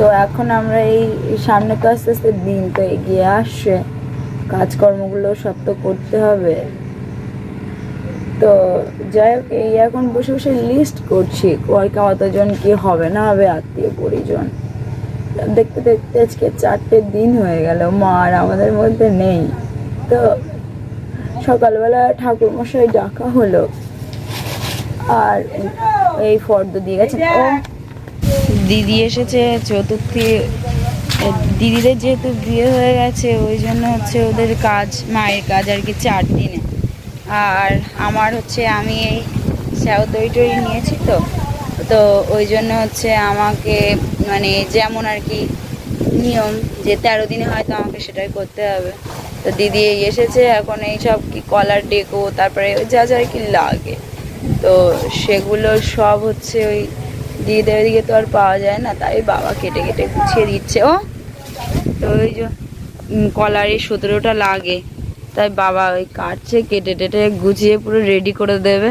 তো এখন আমরা এই সামনে তো আস্তে আস্তে দিন, তো এগিয়ে আসছে। কাজকর্মগুলো সব তো করতে হবে। তো যাই হোক, এই এখন বসে বসে লিস্ট করছি কতজন কি হবে না হবে, আত্মীয় পরিজন। দেখতে দেখতে আজকে চারটে দিন হয়ে গেল, মা আর আমাদের মধ্যে নেই। তো সকালবেলা ঠাকুর মশাই ডাকা হলো। আর এই ফর্দ দিয়ে গেছেন ও দিদি এসেছে, চতুর্থী দিদিদের যেহেতু বিয়ে হয়ে গেছে, ওই জন্য হচ্ছে ওদের কাজ, মায়ের কাজ আর কি চার দিনে। আর আমার হচ্ছে আমি এই স্যাও দই টই নিয়েছি তো তো ওই জন্য হচ্ছে আমাকে মানে যেমন আর কি নিয়ম যে তেরো দিনে হয়তো আমাকে সেটাই করতে হবে। তো দিদি এসেছে, এখন এই সব কি কলার ডেকো, তারপরে যা যা আর কি লাগে। তো সেগুলো সব হচ্ছে ওই দিদিদের ওইদিকে তো আর পাওয়া যায় না, তাই বাবা কেটে কেটে গুছিয়ে দিচ্ছে, ও। তো ওই যে কলারে সতেরোটা লাগে, তাই বাবা ওই কাটছে, কেটে টেটে গুছিয়ে পুরো রেডি করে দেবে।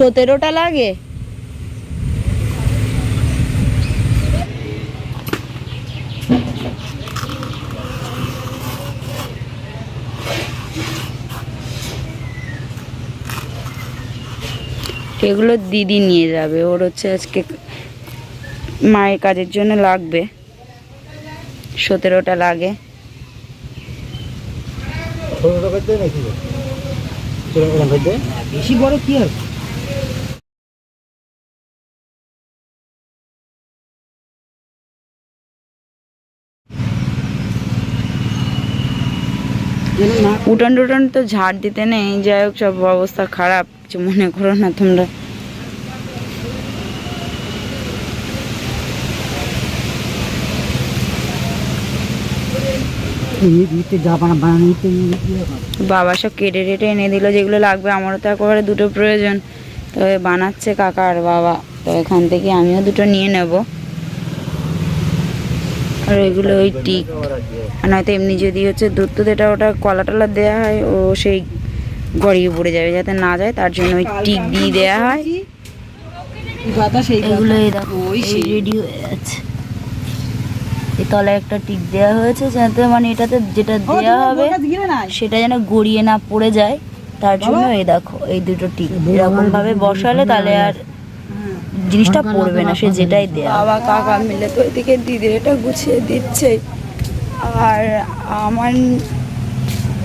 সতেরোটা লাগে? এগুলো দিদি নিয়ে যাবে ওর হচ্ছে আজকে মায়ের কাজের জন্য লাগবে। সতেরোটা লাগে। বেশি বড় কি আর উঠান টুটান তো ঝাড় দিতে নেই যাই হোক সব অবস্থা খারাপ কিছু মনে করো না তোমরা। বাবা সব কেটে টেটে এনে দিল যেগুলো লাগবে আমারও তো একেবারে দুটো প্রয়োজন। তো এ বানাচ্ছে কাকা আর বাবা তো এখান থেকে আমিও দুটো নিয়ে নেব। আর এগুলো ওই টিক। আর নয়তো এমনি যদি হচ্ছে দুধ টুধ এটা ওটা কলা টলা দেওয়া হয় ও সেই গড়িয়ে পড়ে যাবে যাতে না যায় তার জন্য ওই টিক দিয়ে দেওয়া হয়। কথা এগুলো এই দেখো ওই রেডি হয়ে যাচ্ছে এই তলায় একটা টিক দেওয়া হয়েছে যাতে মানে এটাতে যেটা দেওয়া হবে সেটা যেন গড়িয়ে না পড়ে যায় তার জন্য এই দেখো এই দুটো টিক। এরকম ভাবে বসালে তাহলে আর জিনিসটা পড়বে না সে যেটাই দেয়। বাবা কাকা মিলে তো ওইদিকে দিদির এটা গুছিয়ে দিচ্ছে। আর আমার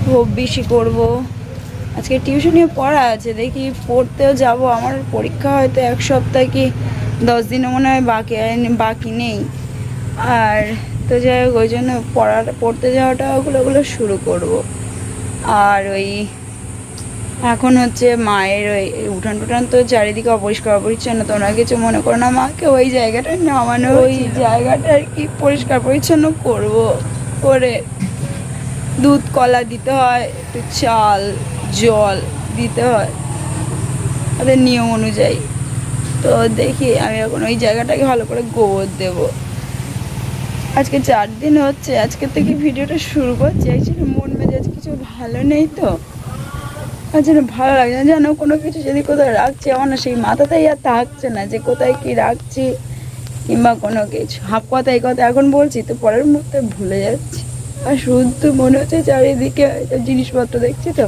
খুব বেশি করব। আজকে টিউশনে পড়া আছে দেখি পড়তেও যাব। আমার পরীক্ষা হয়তো এক সপ্তাহ কি দশ দিনও মনে হয় বাকি বাকি নেই। আর তো যাই হোক ওই জন্য পড়া পড়তে যাওয়াটা ওগুলো ওগুলো শুরু করব। আর ওই এখন হচ্ছে মায়ের ওই উঠান টুঠান তো চারিদিকে অপরিষ্কার অপরিচ্ছন্ন তোমরা কিছু মনে করো না, মাকে ওই জায়গাটা নামানো, ওই জায়গাটা আর কি পরিষ্কার পরিচ্ছন্ন করব। করে দুধ, কলা দিতে হয়, একটু চাল, জল দিতে হয় তাদের নিয়ম অনুযায়ী। তো দেখি আমি এখন ওই জায়গাটাকে ভালো করে গোবর দেবো। আজকে চার দিন হচ্ছে, আজকে থেকে ভিডিওটা শুরু করছি মন মেজাজ কিছু ভালো নেই তো? আর যেন ভালো লাগছে না, যেন কোনো কিছু যদি কোথাও রাখছি, আমার না সেই মাথাতেই আর থাকছে না যে কোথায় কি রাখছি কিংবা কোনো কিছু। হাফ কথা, এই কথা এখন বলছি, তো পরের মুহূর্তে ভুলে যাচ্ছি। আর শুধু মনে হচ্ছে চারিদিকে জিনিসপত্র দেখছি তো।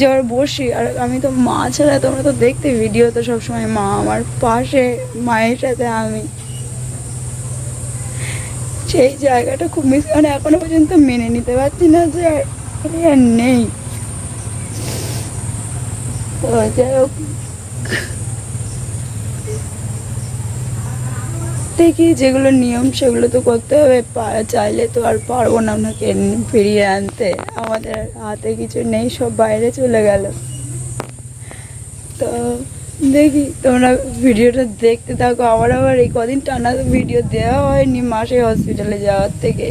যাওয়ার বসি, আর আমি তো মা ছাড়া তোমরা তো দেখতে ভিডিও তো সবসময় মা আমার পাশে, মায়ের সাথে আমি। সেই জায়গাটা খুব মিস মানে এখনও পর্যন্ত মেনে নিতে পারছি না যে আর নেই। দেখি যেগুলো নিয়ম, সেগুলো তো করতে হবে। চাইলে তো আর পারব না ওনাকে ফিরিয়ে আনতে। আমাদের হাতে কিছু নেই, সব বাইরে চলে গেল। তো দেখি তোমরা ভিডিওটা দেখতে থাকো। আবার আবার এই কদিন টানা ভিডিও দেওয়া হয়নি মাসে হসপিটালে যাওয়ার থেকে।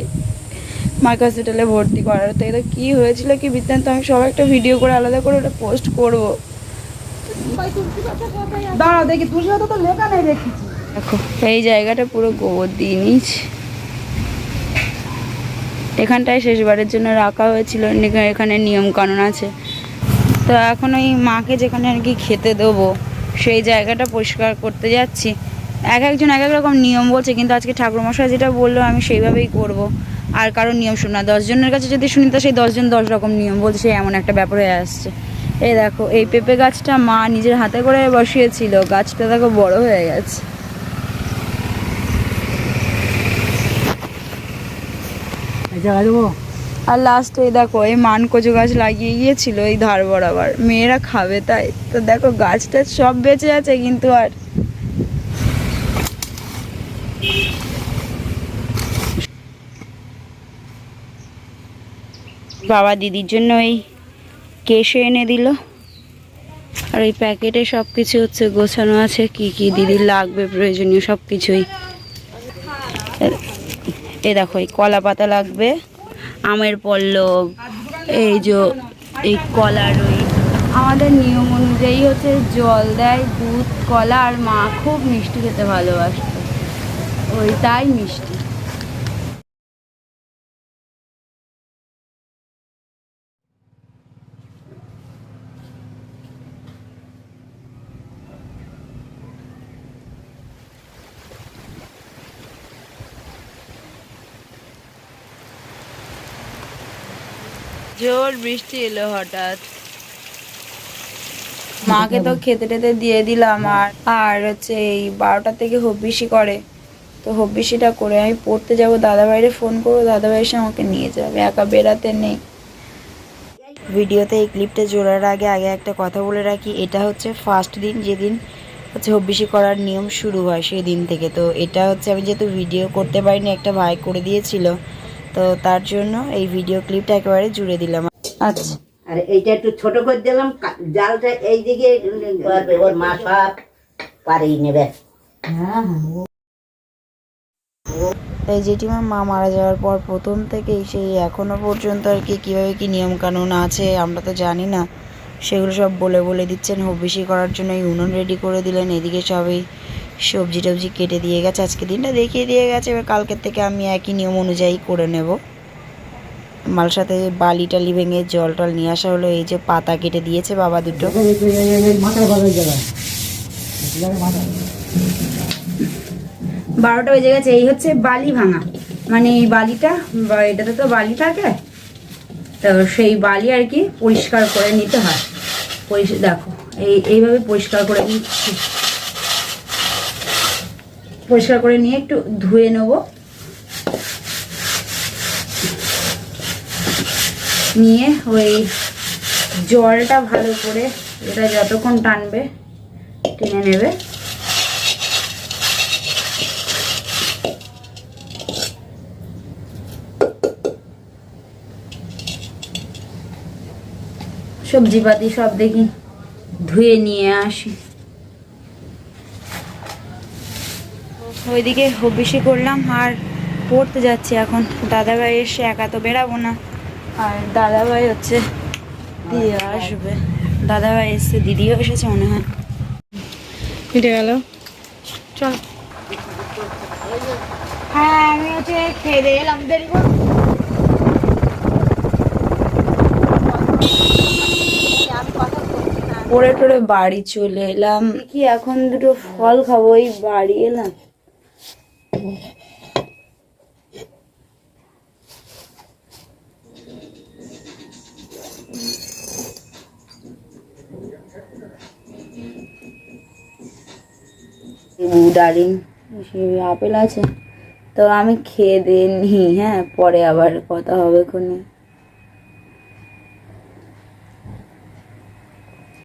মাকে হসপিটালে ভর্তি করার থেকে। তো কী হয়েছিল কি বৃত্তান্ত আমি সব একটা ভিডিও করে আলাদা করে ওটা পোস্ট করব। দাঁড়াও, দেখি তো লেখা নেই, দেখো। এই জায়গাটা পুরো গোবর দিয়ে নিয়েছি এখানটায় শেষবারের জন্য রাখা হয়েছিল এখানে- নিয়ম কানুন আছে। তো এখন ওই মাকে যেখানে আর কি খেতে দেবো, সেই জায়গাটা পরিষ্কার করতে যাচ্ছি। এক একজন এক এক রকম নিয়ম বলছে, কিন্তু আজকে ঠাকুরমশাই যেটা বলল, আমি সেইভাবেই করব। আর কারও নিয়ম শুনি দশজনের কাছে যদি শুনি, তো সেই দশজন দশ রকম নিয়ম বলছে এমন একটা ব্যাপার হয়ে আসছে। এই দেখো এই পেঁপে গাছটা মা নিজের হাতে করে বসিয়েছিল গাছটা দেখো বড় হয়ে গেছে। এই আর লাস্টে দেখো এই মান কচু গাছ লাগিয়ে গিয়েছিল এই ধার বরাবর। মেয়েরা খাবে তাই। তো দেখো গাছটা সব বেঁচে আছে কিন্তু আর। বাবা দিদির জন্য এই কেশে এনে দিল। আর এই প্যাকেটে সব কিছু হচ্ছে গোছানো আছে, কি কি দিদি লাগবে, প্রয়োজনীয় সব কিছুই এ দেখো, এই কলা পাতা লাগবে, আমের পল্লব, এই যে এই কলার ওই আমাদের নিয়ম অনুযায়ী হচ্ছে জল দেয়, দুধ, কলা আর মা খুব মিষ্টি খেতে ভালোবাসতো ওই তাই মিষ্টি। জোর বৃষ্টি এলো হঠাৎ। মাকে তো খেতে টেতে দিয়ে দিলাম আর আর হচ্ছে এই বারোটা থেকে হব্বিসি করে। তো হব্বিসিটা করে আমি পড়তে যাব দাদা ভাইরে ফোন করব দাদা ভাই এসে আমাকে নিয়ে যাবে একা বেরাতে নেই। ভিডিওতে এই ক্লিপটা জোড়ার আগে আগে একটা কথা বলে রাখি এটা হচ্ছে ফার্স্ট দিন যেদিন হচ্ছে হব্বিসি করার নিয়ম শুরু হয় সেই দিন থেকে। তো এটা হচ্ছে আমি যেহেতু ভিডিও করতে পারিনি একটা ভাই করে দিয়েছিল। তো তার জন্য এই ভিডিও ক্লিপটা একেবারে জুড়ে দিলাম। আচ্ছা। আর এইটা একটু ছোট করে দিলাম জালটা এই দিকে ওর মা সব পারেই নেবে। এই জেঠিমার মা মারা যাওয়ার পর প্রথম থেকেই সেই এখনও পর্যন্ত আর কি কীভাবে কি নিয়ম কানুন আছে আমরা তো জানি না। সেগুলো সব বলে বলে দিচ্ছেন। হবিষি করার জন্য এই উনুন রেডি করে দিলেন। এদিকে সবই সবজি টবজি কেটে দিয়ে গেছে, আজকে দিনটা দেখিয়ে দিয়ে গেছে, এবার কালকের থেকে আমি একই নিয়ম অনুযায়ী করে নেব। মাল সাথে বালি টালি ভেঙে জল টল নিয়ে আসা হলো, এই যে পাতা কেটে দিয়েছে বাবা দুটো। বারোটা বেজে গেছে, এই হচ্ছে বালি ভাঙা। মানে এই বালিটা এটাতে তো বালি থাকে, তো সেই বালি আর কি পরিষ্কার করে নিতে হয়। পরিষ্কার দেখো, এই এইভাবে পরিষ্কার করে নিচ্ছি পরিষ্কার করে নিয়ে একটু ধুয়ে নেব। নিয়ে ওই জলটা ভালো করে এটা যতক্ষণ টানবে টেনে নেবে। সবজিপাতি সব দেখি ধুয়ে নিয়ে আসি। ওইদিকে হবিষি করলাম আর পড়তে যাচ্ছি এখন। দাদাভাই এসে একা তো বেরাবো না। আর দাদাভাই হচ্ছে দিয়ে আসবে। দাদাভাই এসছে দিদিও এসেছে মনে হয়। কেটে গেল? চল। হ্যাঁ আমি হচ্ছে খেয়ে দিয়ে এলাম দেরি করে। পড়ে টড়ে বাড়ি চলে এলাম। কি এখন দুটো ফল খাব ওই বাড়ি এলাম। ডালিম আপেল আছে। তো আমি খেয়ে দিয়ে নিই হ্যাঁ? পরে আবার কথা হবে খুনি।